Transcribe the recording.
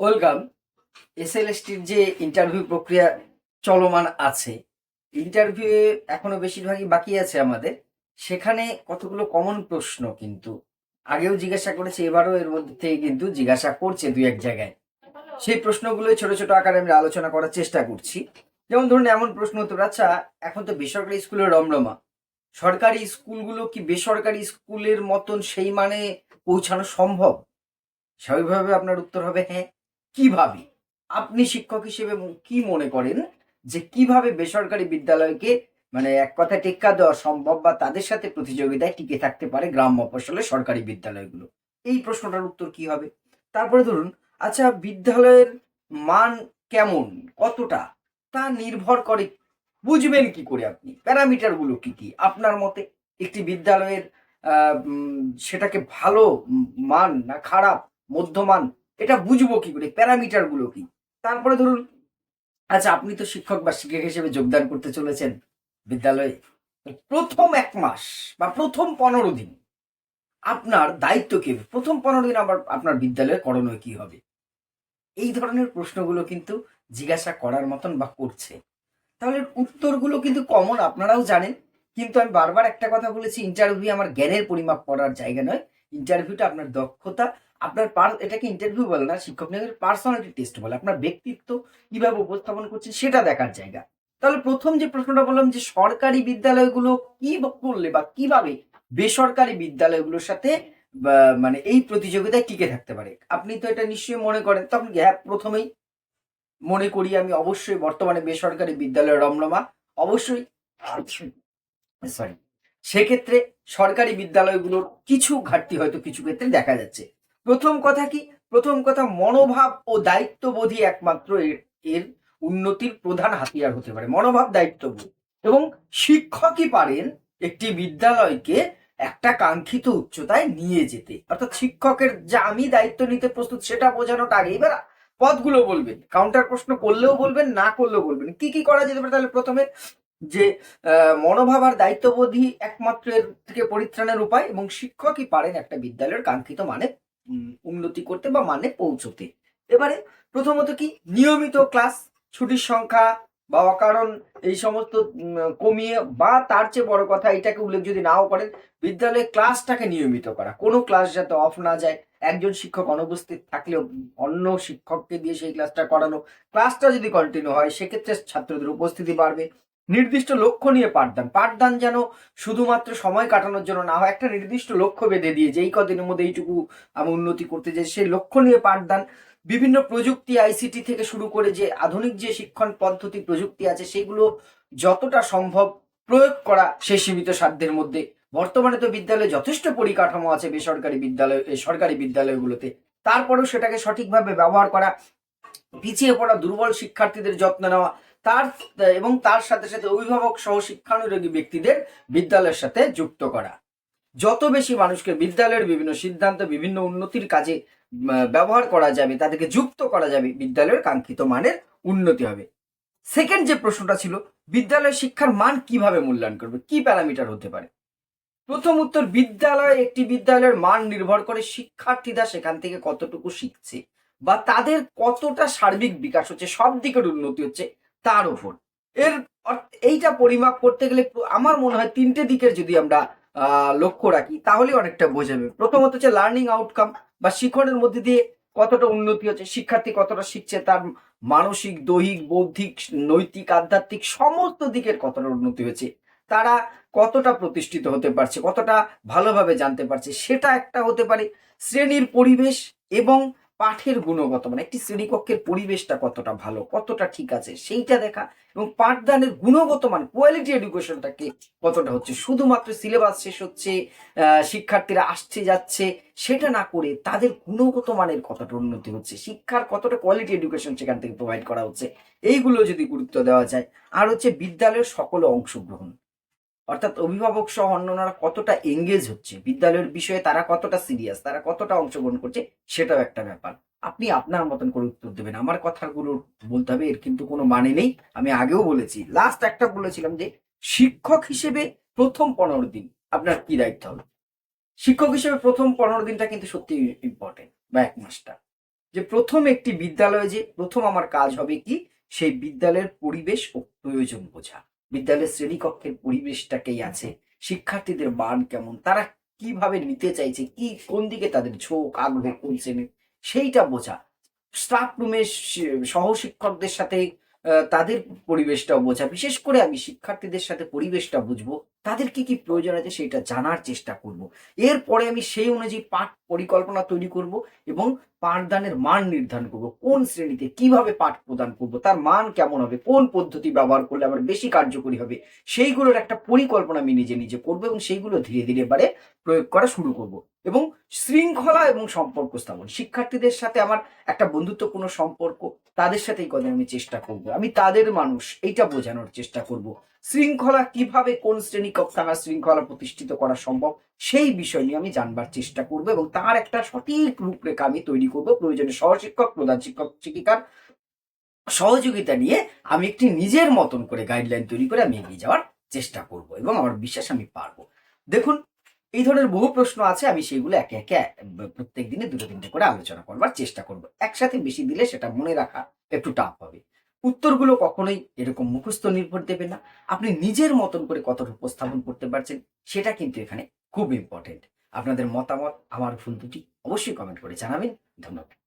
Welcome. এসএলএসটির যে interview প্রক্রিয়া চলমান আছে ইন্টারভিউ এখনও বেশিরভাগই বাকি আছে আমাদের। সেখানে কতগুলো কমন প্রশ্ন কিন্তু, আগেও জিজ্ঞাসা করেছে, এবারও এর মধ্যে থেকে কিন্তু জিজ্ঞাসা করছে দুই এক জায়গায়। সেই প্রশ্নগুলো ছোট ছোট আকারে আমরা আলোচনা করার চেষ্টা করছি। যেমন ধরুন, এমন প্রশ্ন হতে আচ্ছা এখন তো বেসরকারি স্কুলের রমরমা। সরকারি স্কুলগুলো কি বেসরকারি স্কুলের মতন সেই মানে পৌঁছানো সম্ভব? স্বাভাবিকভাবে আপনার উত্তর হবে হ্যাঁ। কীভাবে? আপনি শিক্ষক হিসেবে কি মনে করেন যে কীভাবে বেসরকারি বিদ্যালয়কে মানে এক কথা টেক্কা দেওয়া সম্ভব বা তাদের সাথে প্রতিযোগিতায় টিকে থাকতে পারে গ্রাম মফস্বলে সরকারি বিদ্যালয়গুলো? এই প্রশ্নটার উত্তর কি হবে? তারপরে ধরুন আচ্ছা বিদ্যালয়ের মান কেমন? কতটা? তা নির্ভর করে বুঝবেন কি করে আপনি? প্যারামিটারগুলো কি কি? আপনার মতে একটি বিদ্যালয়ের সেটাকে ভালো মান না খারাপ, মধ্যমান এটা বুঝব কি করে? প্যারামিটারগুলো কি? তারপরে ধরুন আচ্ছা আপনি তো শিক্ষক বা শিক্ষক হিসেবে যোগদান করতে চলেছেন বিদ্যালয়ে। প্রথম এক মাস বা প্রথম পনেরো দিন, আপনার দায়িত্ব কি? প্রথম পনেরো দিন আবার আপনার বিদ্যালয়ে করণীয় কি হবে? এই ধরনের প্রশ্নগুলো কিন্তু জিজ্ঞাসা করার মতন বা করছে। তাহলে উত্তরগুলো কিন্তু কমন আপনারাও জানেন। কিন্তু আমি বারবার একটা কথা বলেছি ইন্টারভিউ আমার জ্ঞানের পরিমাপ করার জায়গা নয়। ইন্টারভিউটা আপনার দক্ষতা আপনার পার, এটাকে ইন্টারভিউ বলে না, শিক্ষক নিয়োগের পার্সোনালিটি টেস্ট বলে। আপনার ব্যক্তিত্ব কীভাবে উপস্থাপন করছেন সেটা দেখার জায়গা। তাহলে প্রথম যে প্রশ্নটা বললাম যে সরকারি বিদ্যালয়গুলো কি করলে বা কীভাবে বেসরকারি বিদ্যালয়গুলোর সাথে মানে এই প্রতিযোগিতায় টিকে থাকতে পারে? আপনি তো এটা নিশ্চয়ই মনে করেন। তখন হ্যাঁ প্রথমেই মনে করি আমি অবশ্যই বর্তমানে বেসরকারি বিদ্যালয়ের রমরমা অবশ্যই সরি, সেক্ষেত্রে সরকারি বিদ্যালয়গুলোর কিছু ঘাটতি হয়তো কিছু ক্ষেত্রে দেখা যাচ্ছে। প্রথম কথা কি? প্রথম কথা মনোভাব ও দায়িত্ববোধই একমাত্র এর এর উন্নতির প্রধান হাতিয়ার হতে পারে। মনোভাব, দায়িত্ববোধ। এবং শিক্ষকই পারেন একটি বিদ্যালয়কে একটা কাঙ্ক্ষিত উচ্চতায় নিয়ে যেতে। অর্থাৎ শিক্ষকের যা আমি দায়িত্ব নিতে প্রস্তুত সেটা বোঝানোটা আগে এবার পদগুলো বলবেন। কাউন্টার প্রশ্ন করলেও বলবেন, না করলেও বলবেন। কি কি করা যেতে পারে তাহলে প্রথমে? যে মনোভাব আর দায়িত্ববোধই একমাত্র এর থেকে পরিত্রাণের উপায় এবং শিক্ষকই পারেন একটা বিদ্যালয়ের কাঙ্ক্ষিত মানে উন্নতি করতে বা মানে পৌঁছতে। এবারে প্রথমত কি? নিয়মিত ক্লাস ছুটির সংখ্যা বা অকারণ এই সমস্ত কমিয়ে বা তার চেয়ে বড় কথা এটাকে উল্লেখ যদি নাও করেন বিদ্যালয়ে ক্লাসটাকে নিয়মিত করা। কোনো ক্লাস যাতে অফ না যায়, একজন শিক্ষক অনুপস্থিত থাকলেও অন্য শিক্ষককে দিয়ে সেই ক্লাসটা করানো। ক্লাসটা যদি কন্টিনিউ হয়, সেক্ষেত্রে ছাত্রদের উপস্থিতি বাড়বে। নির্দিষ্ট লক্ষ্য নিয়ে পাঠদান। পাঠদান যেন শুধুমাত্র সময় কাটানোর জন্য না হয়, একটা নির্দিষ্ট লক্ষ্য বেঁধে দিয়ে এই কদিনের মধ্যে এইটুকু আমি উন্নতি করতে চাই, সেই লক্ষ্য নিয়ে পাঠদান। বিভিন্ন প্রযুক্তি আইসিটি থেকে শুরু করে যে আধুনিক যে শিক্ষণ পদ্ধতি, প্রযুক্তি আছে, সেগুলো যতটা সম্ভব প্রয়োগ করা সেই সীমিত সাধ্যের মধ্যে। বর্তমানে তো বিদ্যালয়ে যথেষ্ট পরিকাঠামো আছে বেসরকারি বিদ্যালয় সরকারি বিদ্যালয়গুলোতে। তারপরেও সেটাকে সঠিকভাবে ব্যবহার করা, পিছিয়ে পড়া দুর্বল শিক্ষার্থীদের যত্ন নেওয়া তার এবং তার সাথে সাথে অভিভাবক সহ শিক্ষানুরাগী ব্যক্তিদের বিদ্যালয়ের সাথে যুক্ত করা। যত বেশি মানুষকে বিদ্যালয়ের বিভিন্ন সিদ্ধান্ত, বিভিন্ন উন্নতির কাজে ব্যবহার করা যাবে, তাদেরকে যুক্ত করা যাবে, বিদ্যালয়ের কাঙ্ক্ষিত মানের উন্নতি হবে। সেকেন্ড যে প্রশ্নটা ছিল বিদ্যালয়ের শিক্ষার মান কীভাবে মূল্যায়ন করবে? কি প্যারামিটার হতে পারে? প্রথম উত্তর, বিদ্যালয় একটি বিদ্যালয়ের মান নির্ভর করে শিক্ষার্থীরা সেখান থেকে কতটুকু শিখছে বা তাদের কতটা সার্বিক বিকাশ হচ্ছে সব দিকের উন্নতি হচ্ছে তার উপর এর এইটা পরিমাপ করতে গেলে আমার মনে হয় তিনটে দিকের যদি আমরা লক্ষ্য রাখি, তাহলে অনেকটা বোঝাবে। প্রথমত হচ্ছে লার্নিং আউটকাম বা শিক্ষণের মধ্যে দিয়ে কতটা উন্নতি হচ্ছে, শিক্ষার্থী কতটা শিখছে, তার মানসিক, দৈহিক, বৌদ্ধিক, নৈতিক, আধ্যাত্মিক সমস্ত দিকের কতটা উন্নতি হয়েছে তারা কতটা প্রতিষ্ঠিত হতে পারছে, কতটা ভালোভাবে জানতে পারছে, সেটা একটা হতে পারে শ্রেণির পরিবেশ এবং পাঠের গুণগত মানে একটি শ্রেণীকক্ষের পরিবেশটা কতটা ভালো, কতটা ঠিক আছে সেইটা দেখা এবং পাঠদানের গুণগত মান কোয়ালিটি এডুকেশনটাকে কতটা হচ্ছে, শুধুমাত্র সিলেবাস শেষ হচ্ছে শিক্ষার্থীরা আসছে, যাচ্ছে, সেটা না করে তাদের গুণগত মানের কতটা উন্নতি হচ্ছে, শিক্ষার কতটা কোয়ালিটি এডুকেশন সেখান থেকে প্রোভাইড করা হচ্ছে, এইগুলো যদি গুরুত্ব দেওয়া যায়, আর হচ্ছে বিদ্যালয়ের সকল অংশগ্রহণ। অর্থাৎ অভিভাবক সহ অন্যরা কতটা এঙ্গেজ হচ্ছে, বিদ্যালয়ের বিষয়ে তারা কতটা সিরিয়াস তারা কতটা অংশগ্রহণ করছে, সেটাও একটা ব্যাপার। আপনি আপনার মতন করে উত্তর দেবেন। আমার কথাগুলো বলতে হবে, এর কিন্তু কোনো মানে নেই। আমি আগেও বলেছি লাস্ট একটা বলেছিলাম যে, শিক্ষক হিসেবে প্রথম পনেরো দিন আপনার কি দায়িত্ব হবে? শিক্ষক হিসেবে প্রথম পনেরো দিনটা কিন্তু সত্যি ইম্পর্টেন্ট বা এক মাসটা। যে প্রথম একটি বিদ্যালয়ে যে প্রথম আমার কাজ হবে কি, সেই বিদ্যালয়ের পরিবেশ ও প্রয়োজন বোঝা। বিদ্যালয়ের শ্রেণীকক্ষের পরিবেশটাকেই আছে। শিক্ষার্থীদের মান কেমন? তারা কীভাবে নিতে চাইছে? কি, কোন দিকে তাদের ঝোঁক, আগ্রহ, কোন শ্রেণির সেইটা বোঝা। স্টাফ রুমের সহশিক্ষকদের সাথে তাদের পরিবেশটাও বোঝা। বিশেষ করে আমি শিক্ষার্থীদের সাথে পরিবেশটা বুঝব। তাদের কি কি প্রয়োজন আছে সেটা জানার চেষ্টা করব। এরপরে আমি সেই অনুযায়ী পাঠ পরিকল্পনা তৈরি করব এবং পাঠদানের মান নির্ধারণ করব। কোন শ্রেণীতে কীভাবে পাঠ প্রদান করব, তার মান কেমন হবে, কোন পদ্ধতি ব্যবহার করলে আমার বেশি কার্যকরী হবে, সেইগুলোর একটা পরিকল্পনা আমি নিজে নিজে করব এবং সেইগুলো ধীরে ধীরে এবারে প্রয়োগ করা শুরু করব। এবং শৃঙ্খলা এবং সম্পর্ক স্থাপন, শিক্ষার্থীদের সাথে আমার একটা বন্ধুত্বপূর্ণ সম্পর্ক, তাদের সাথে এই কথা আমি চেষ্টা করব। আমি তাদের মানুষ, এইটা বোঝানোর চেষ্টা করব। শৃঙ্খলা কীভাবে কোন শ্রেণি কক্ষে শৃঙ্খলা প্রতিষ্ঠিত করা সম্ভব, সেই বিষয় নিয়ে আমি জানবার চেষ্টা করব এবং তার একটা সঠিক রূপরেখা আমি তৈরি করব। প্রয়োজনে সহশিক্ষক, প্রধান শিক্ষক, শিক্ষিকার সহযোগিতা নিয়ে আমি একটি নিজের মতন করে গাইডলাইন তৈরি করে আমি এগিয়ে যাওয়ার চেষ্টা করব এবং আমার বিশ্বাস আমি পারব। দেখুন, এই ধরনের বহু প্রশ্ন আছে, আমি সেগুলো একে একে প্রত্যেক দিনে দুটো তিনটে করে আলোচনা করবার চেষ্টা করব। একসাথে বেশি দিলে সেটা মনে রাখা একটু টাফ হবে। উত্তরগুলো কখনোই এরকম মুখস্থ নির্ভর দেবে না। আপনি নিজের মতন করে কতটা উপস্থাপন করতে পারছেন, সেটা কিন্তু এখানে খুব ইম্পর্টেন্ট আপনাদের মতামত, আমার ভুল দুটি অবশ্যই কমেন্ট করে জানাবেন। ধন্যবাদ।